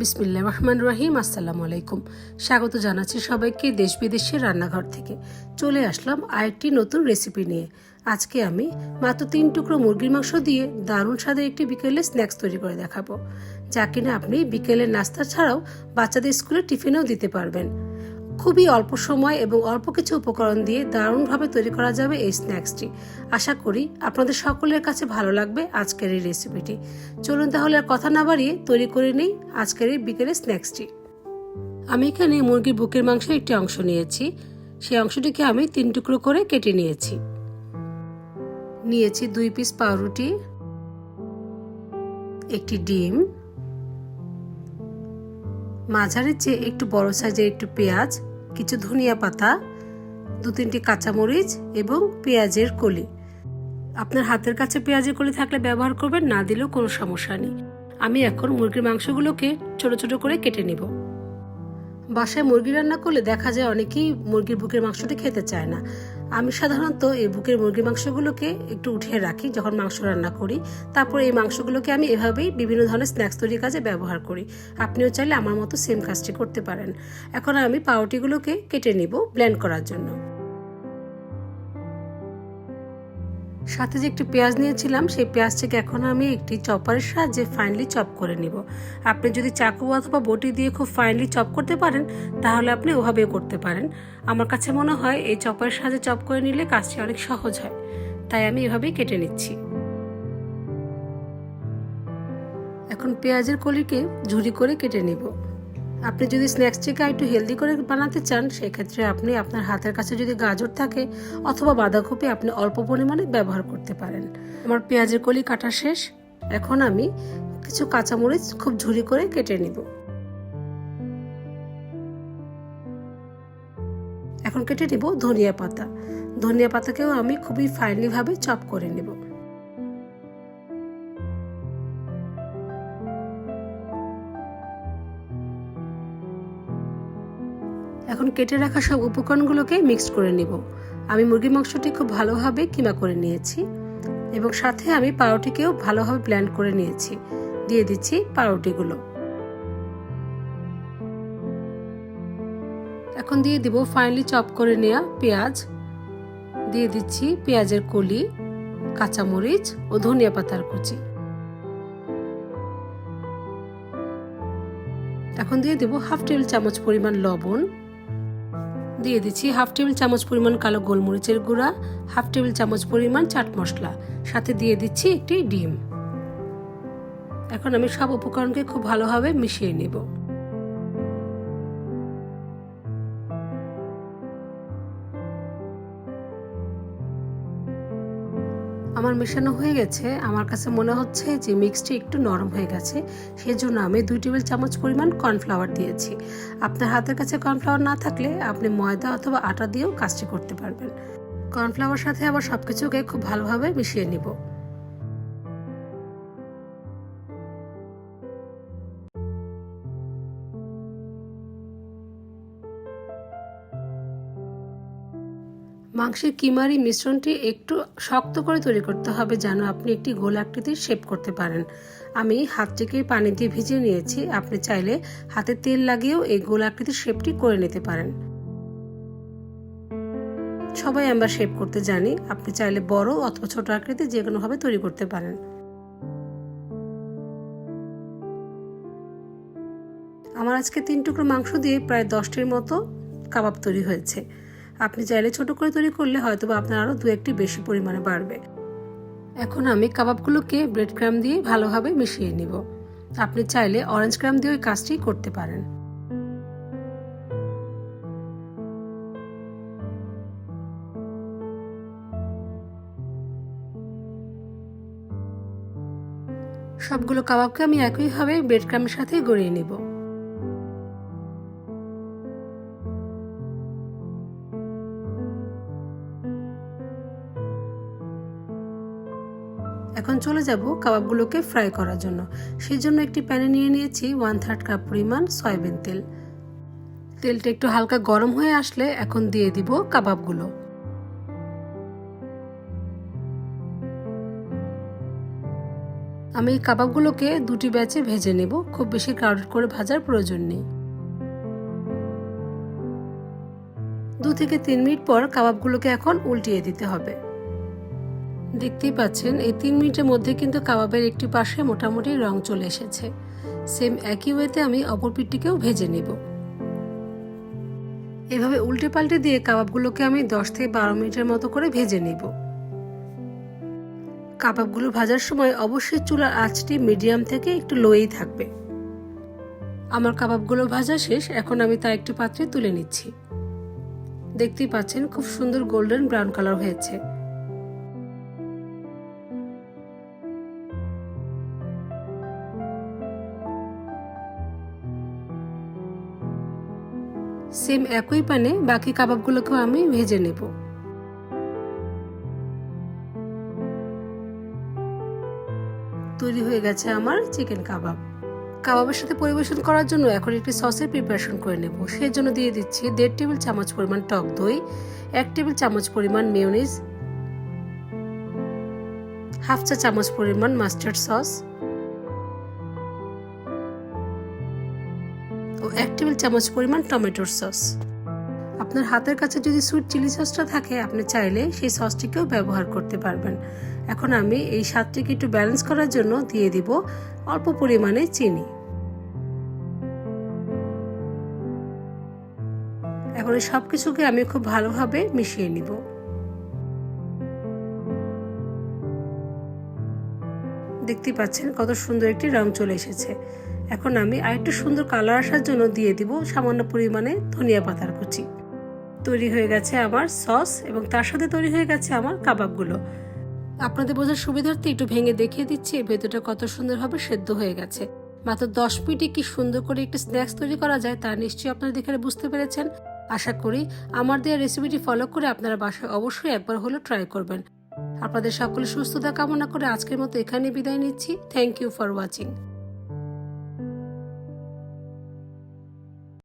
বিসমিল্লা রহমান রহিম, আসসালামু আলাইকুম। স্বাগত জানাচ্ছি সবাইকে দেশ বিদেশের রান্নাঘর থেকে। চলে আসলাম আরেকটি নতুন রেসিপি নিয়ে। আজকে আমি মাত্র তিন টুকরো মুরগির মাংস দিয়ে দারুণ স্বাদের একটি বিকেলে স্ন্যাক্স তৈরি করে দেখাবো। যা কিনা আপনি বিকেলের নাস্তা ছাড়াও বাচ্চাদের স্কুলে টিফিনেও দিতে পারবেন। খুবই অল্প সময় এবং অল্প কিছু উপকরণ দিয়ে দারুণভাবে তৈরি করা যাবে এই স্ন্যাক্সটি। আশা করি আপনাদের সকলের কাছে ভালো লাগবে আজকের এই রেসিপিটি। চলুন তাহলে আর কথা না বাড়িয়ে তৈরি করে নিই আজকের এই বিকেলের স্ন্যাক্সটি। আমি এখানে মুরগির বুকের মাংসের একটি অংশ নিয়েছি। সেই অংশটিকে আমি তিন টুকরো করে কেটে নিয়েছি। নিয়েছি দুই পিস পাউরুটি, একটি ডিম, মাঝারির চেয়ে একটু বড় সাইজের একটু পেঁয়াজ কিছু ধনিয়া পাতা, দু তিনটি কাঁচামরিচ এবং পেঁয়াজের কলি। আপনার হাতের কাছে পেঁয়াজের কলি থাকলে ব্যবহার করবেন, না দিলেও কোনো সমস্যা নেই। আমি এখন মুরগির মাংসগুলোকে ছোট ছোট করে কেটে নিব। বাসায় মুরগি রান্না করলে দেখা যায় অনেকেই মুরগির বুকের মাংসটি খেতে চায় না। আমি সাধারণত এই বুকের মুরগির মাংসগুলোকে একটু উঠিয়ে রাখি যখন মাংস রান্না করি। তারপর এই মাংসগুলোকে আমি এভাবেই বিভিন্ন ধরনের স্ন্যাক্স তৈরির কাজে ব্যবহার করি। আপনিও চাইলে আমার মতো সেম কাজটি করতে পারেন। এখন আমি পাউরুটিগুলোকে কেটে নিব ব্লেন্ড করার জন্য। সাথে যে একটি পেঁয়াজ নিয়েছিলাম, সেই পেঁয়াজটাকে এখন আমি একটি চপারের সাহায্যে ফাইনলি চপ করে নিব। আপনি যদি চাকু অথবা বটি দিয়ে খুব ফাইনলি চপ করতে পারেন, তাহলে আপনি ওভাবেও করতে পারেন। আমার কাছে মনে হয় এই চপারের সাহায্যে চপ করে নিলে কাজটি অনেক সহজ হয়। তাই আমি এভাবেই কেটে নিচ্ছি। এখন পেঁয়াজের কলিকে ঝুরি করে কেটে নিব। আপনি যদি স্ন্যাক্সটিকে একটু হেলদি করে বানাতে চান, সেক্ষেত্রে আপনি আপনার হাতের কাছে যদি গাজর থাকে অথবা বাঁধাকপি, আপনি অল্প পরিমাণে ব্যবহার করতে পারেন। আমার পেঁয়াজের কলি কাটা শেষ। এখন আমি কিছু কাঁচামরিচ খুব ঝুরি করে কেটে নিব। এখন কেটে নিব ধনিয়া পাতা। ধনিয়া পাতাকেও আমি খুবই ফাইনলি ভাবে চপ করে নেব। এখন কেটে রাখা সব উপকরণগুলোকে মিক্সড করে নিব। আমি মুরগির মাংসটি খুব ভালোভাবে কিমা করে নিয়েছি এবং সাথে আমি পাউরুটিকেও ভালোভাবে ব্ল্যান্ড করে নিয়েছি। দিয়ে দিচ্ছি পাউরুটিগুলো। এখন দিয়ে দিব ফাইনালি চপ করে নেওয়া পেঁয়াজ। দিয়ে দিচ্ছি পেঁয়াজের কলি, কাঁচামরিচ ও ধনিয়া পাতার কুচি। এখন দিয়ে দেব হাফ টেবিল চামচ পরিমাণ লবণ। দিয়ে দিচ্ছি হাফ টেবিল চামচ পরিমাণ কালো গোলমরিচের গুঁড়া, হাফ টেবিল চামচ পরিমাণ চাট মশলা, সাথে দিয়ে দিচ্ছি একটি ডিম। এখন আমি সব উপকরণকে খুব ভালোভাবে মিশিয়ে নেব। আমার মেশানো হয়ে গেছে। আমার কাছে মনে হচ্ছে যে মিক্সটি একটু নরম হয়ে গেছে। সেজন্য আমি দুই টেবিল চামচ পরিমাণ কর্নফ্লাওয়ার দিয়েছি। আপনার হাতের কাছে কর্নফ্লাওয়ার না থাকলে আপনি ময়দা অথবা আটা দিয়েও কাজটি করতে পারবেন। কর্নফ্লাওয়ার সাথে আবার সব কিছুকে খুব ভালোভাবে মিশিয়ে নিব। মাংসের কিমারি মিশ্রণটি একটু শক্ত করে তৈরি করতে হবে যেন আপনি একটি গোল আকৃতির শেপ করতে পারেন। আমি হাতটিকে পানি দিয়ে ভিজিয়ে নিয়েছি। আপনি চাইলে হাতে তেল লাগিয়েও এই গোল আকৃতির শেপটি করে নিতে পারেন। সবাই আমরা শেপ করতে জানি। আপনি চাইলে বড় অথবা ছোট আকৃতি যে কোনোভাবে তৈরি করতে পারেন। আমার আজকে তিন টুকরো মাংস দিয়ে প্রায় দশটির মতো কাবাব তৈরি হয়েছে। আপনি চাইলে ছোট করে তৈরি করলে হয়তো আপনার আরও দু একটি বেশি পরিমাণে বাড়বে। এখন আমি কাবাবগুলোকে ব্রেড ক্রাম দিয়ে ভালোভাবে মিশিয়ে নিব। আপনি চাইলে অরেঞ্জ ক্রাম দিয়ে ওই কাজটি করতে পারেন। সবগুলো কাবাবকে আমি একইভাবে ব্রেড ক্রামের সাথে গড়িয়ে নেব। এখন চলে যাব কাবাবগুলোকে ফ্রাই করার জন্য। সেই জন্য একটি প্যানে নিয়ে নিয়েছি ওয়ান থার্ড কাপ পরিমাণ সয়াবিন তেল। তেলটা একটু হালকা গরম হয়ে আসলে এখন দিয়ে দিব কাবাবগুলো। আমি এই কাবাবগুলোকে দুটি ব্যাচে ভেজে নেব। খুব বেশি ক্রাউডেড করে ভাজার প্রয়োজন নেই। দু থেকে তিন মিনিট পর কাবাবগুলোকে এখন উল্টিয়ে দিতে হবে। দেখতেই পাচ্ছেন, এই তিন মিনিটের মধ্যে কিন্তু কাবাবের একটি পাশে মোটামুটি রং চলে এসেছে। সেম একই ওয়েতে আমি অপর পিঠটিকেও ভেজে নেব। এভাবে উল্টে পাল্টে দিয়ে কাবাবগুলোকে আমি দশ থেকে বারো মিনিটের মতো করে ভেজে নেব। কাবাবগুলো ভাজার সময় অবশ্যই চুলার আঁচটি মিডিয়াম থেকে একটু লোয়েই থাকবে। আমার কাবাবগুলো ভাজা শেষ, এখন আমি তা একটি পাত্রে তুলে নিচ্ছি। দেখতেই পাচ্ছেন, খুব সুন্দর গোল্ডেন ব্রাউন কালার হয়েছে। সেম একই প্যানে বাকি কাবাবগুলোকেও আমি ভেজে নেব। তৈরি হয়ে গেছে আমার চিকেন কাবাব। কাবাবের সাথে পরিবেশন করার জন্য এখন একটি সসের প্রিপারেশন করে নেব। সেই জন্য দিয়ে দিচ্ছি দেড় টেবিল চামচ পরিমাণ টক দই, এক টেবিল চামচ পরিমাণ মেয়নিজ হাফ চা চামচ পরিমাণ মাস্টার্ড সস চামচ পরিমাণ টমেটোর সস। আপনার হাতের কাছে যদি সুইট চিলি সসটা থাকে, আপনি চাইলে সেই সসটিকেও ব্যবহার করতে পারবেন। এখন আমি এই স্বাদটিকে একটু ব্যালেন্স করার জন্য দিয়ে দিব অল্প পরিমাণে চিনি। এখন সব কিছুকে আমি খুব ভালোভাবে মিশিয়ে নিব। দেখতে পাচ্ছেন কত সুন্দর একটি রং চলে এসেছে। এখন আমি আরেকটু সুন্দর কালার আসার জন্য দিয়ে দিব সামান্য পরিমাণে ধনিয়া পাতার কুচি। তৈরি হয়ে গেছে আমার সস এবং তার সাথে তৈরি হয়ে গেছে আমার কাবাবগুলো। আপনাদের বোঝার সুবিধার্থে একটু ভেঙে দেখিয়ে দিচ্ছি ভেতরটা কত সুন্দরভাবে সেদ্ধ হয়ে গেছে। মাত্র দশ মিনিটে কি সুন্দর করে একটি স্ন্যাক্স তৈরি করা যায় তা নিশ্চয়ই আপনারা দেখে বুঝতে পেরেছেন। আশা করি আমার দেওয়া রেসিপিটি ফলো করে আপনারা বাসায় অবশ্যই একবার হলেও ট্রাই করবেন। আপনাদের সকলে সুস্থতা কামনা করে আজকের মতো এখানে বিদায় নিচ্ছি। Thank you for watching.